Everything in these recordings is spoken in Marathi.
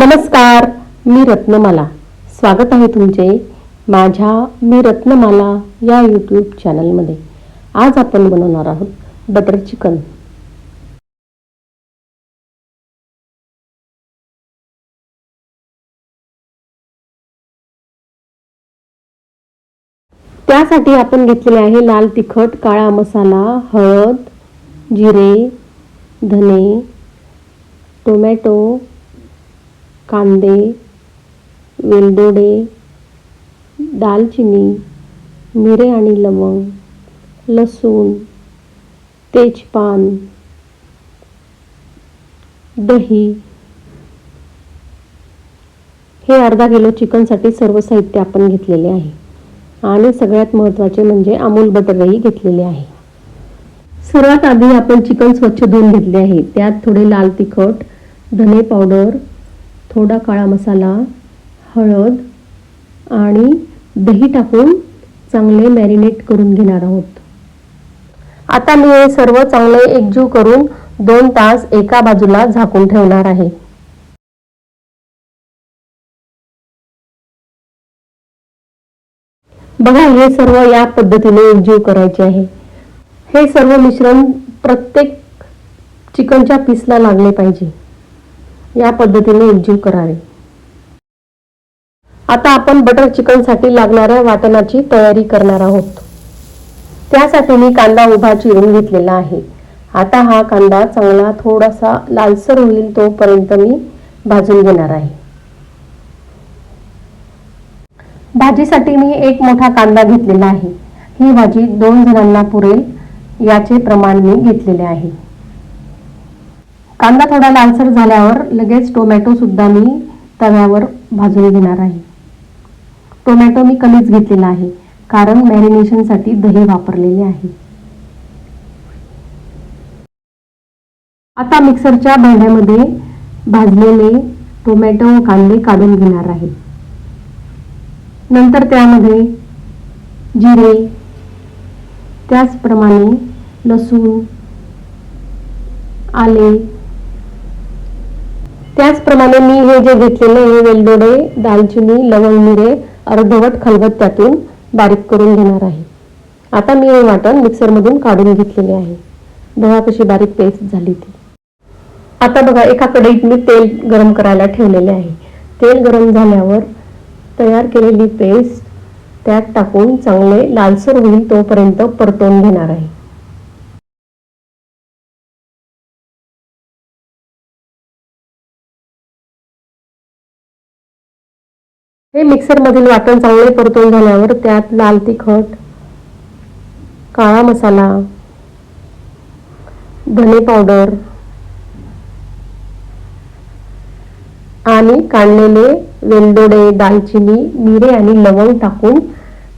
नमस्कार मी रत्नमाला. स्वागत आहे तुमचे माझ्या मी रत्नमाला या यूट्यूब चॅनलमध्ये आज आपण बनवणार आहोत बटर चिकन. त्यासाठी आपण घेतलेले आहे लाल तिखट काळा मसाला हळद जिरे धने टोमॅटो कांदे वेलदोडे दालचिनी मिरे आणि लवंग लसूण तेजपान दही. हे अर्धा किलो चिकनसाठी सर्व साहित्य आपण घेतलेले आहे. आणि सगळ्यात महत्त्वाचे म्हणजे अमूल बटरही घेतलेले आहे. सर्वात आधी आपण चिकन स्वच्छ धुवून घेतले आहे. त्यात थोडे लाल तिखट धने पावडर थोडा काळा मसाला हळद आणि दही टाकून चांगले मॅरिनेट करून घेणार आहोत. आता मी हे सर्व चांगले एकजीव करून दोन तास एका बाजूला झाकून ठेवणार आहे. बघा हे सर्व या पद्धतीने एकजीव करायचे आहे. हे सर्व मिश्रण प्रत्येक चिकनच्या पीसला लागले पाहिजे. या पद्धतीने एकजीव करावे. आता आपण बटर चिकनसाठी लागणाऱ्या वाटणाची तयारी करणार आहोत. त्यासाठी मी कांदा उभा चिरून घेतलेला आहे. आता हा कांदा चांगला थोडासा लालसर होईल तोपर्यंत मी भाजून घेणार आहे. भाजीसाठी मी एक मोठा कांदा घेतलेला आहे. ही भाजी दोन जणांना पुरेल याचे प्रमाण मी घेतलेले आहे. कांदा थोडा लालसर झाल्यावर लगेच टोमॅटो सुद्धा मी तव्यावर भाजून घेणार आहे. टोमॅटो मी कमीच घेतलेला आहे कारण मॅरिनेशनसाठी दही वापरलेले आहे. आता मिक्सरच्या भांड्यामध्ये भाजलेले टोमॅटो व कांदे काढून घेणार आहे. नंतर त्यामध्ये जिरे त्याचप्रमाणे लसूण आले त्याचप्रमाणे मी हे जे घेतलेले हे वेलदोडे दालचिनी लवंग मिरे अर्धवट खलबत त्यातून बारीक करून घेणार आहे. आता मी हे वाटण मिक्सरमधून काढून घेतलेले आहे. बघा कशी बारीक पेस्ट झाली ती. आता बघा एका कढईत मी तेल गरम करायला ठेवलेले आहे. तेल गरम झाल्यावर तयार केलेली पेस्ट त्यात टाकून चांगले लालसर होईल तोपर्यंत परतवून घेणार आहे. हे मिक्सरमधील वाटण चांगले परतून झाल्यावर त्यात लाल तिखट काळा मसाला धने पावडर आणि काढलेले वेलदोडे दालचिनी मिरे आणि लवंग टाकून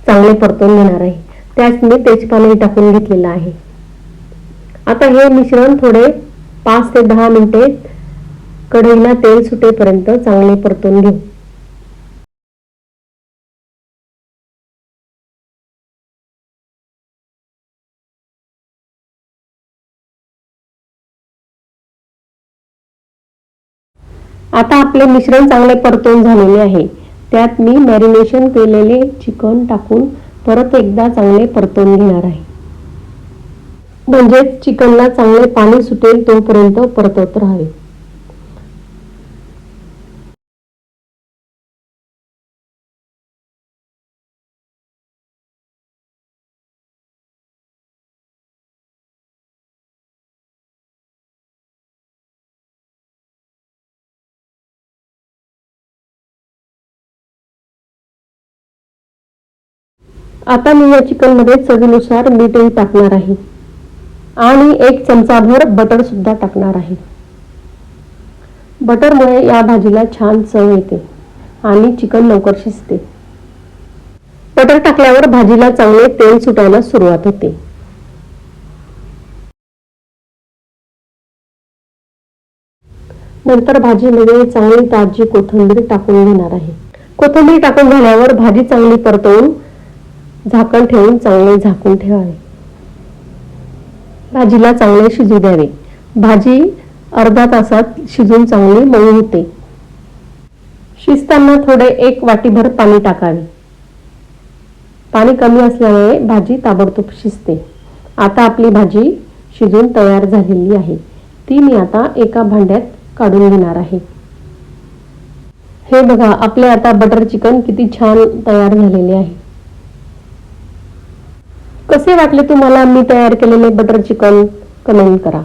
चांगले परतून घेणार आहे. त्यात मी तेजपानही टाकून घेतलेलं आहे. आता हे मिश्रण थोडे पाच ते दहा मिनिटे कढईला तेल सुटेपर्यंत चांगले परतून घेऊ. आता आपले मिश्रण चांगले परतून झालेले आहे. त्यात मी मॅरिनेशन केलेले चिकन टाकून परत एकदा चांगले परतून घेणार आहे. म्हणजेच चिकनला चांगले पाणी सुटेल तोपर्यंत परतत राहावे. आता मी या चिकनमध्ये चवीनुसार मीठही टाकणार आहे. आणि एक चमचाभर बटर सुद्धा टाकणार आहे. बटरमुळे या भाजीला छान चव येते आणि चिकन लवकर शिजते. बटर टाकल्यावर भाजीला चांगले तेल सुटायला सुरुवात होते. नंतर भाजीमध्ये चांगली ताजी कोथिंबीर टाकून घेणार आहे. कोथिंबीर टाकून झाल्यावर भाजी चांगली परतवून झाकण ठेवून चांगले झाकून ठेवावे. भाजीला चांगले शिजू द्यावे. भाजी अर्धा तासात शिजून चांगली मऊ होते. शिजताना थोडे एक वाटीभर पाणी टाकावे. पाणी कमी असल्यामुळे भाजी ताबडतोब शिजते. आता आपली भाजी शिजून तयार झालेली आहे. ती मी आता एका भांड्यात काढून घेणार आहे. हे बघा आपले आता बटर चिकन किती छान तयार झालेले आहे. कसे वाटले तुम्हाला मी तयार केलेले बटर चिकन कमेंट करा.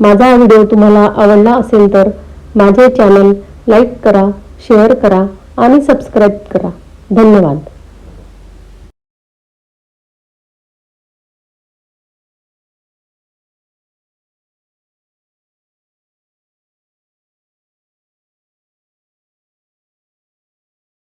माझा व्हिडिओ तुम्हाला आवडला असेल तर माझे चॅनल लाईक करा शेअर करा आणि सबस्क्राईब करा. धन्यवाद.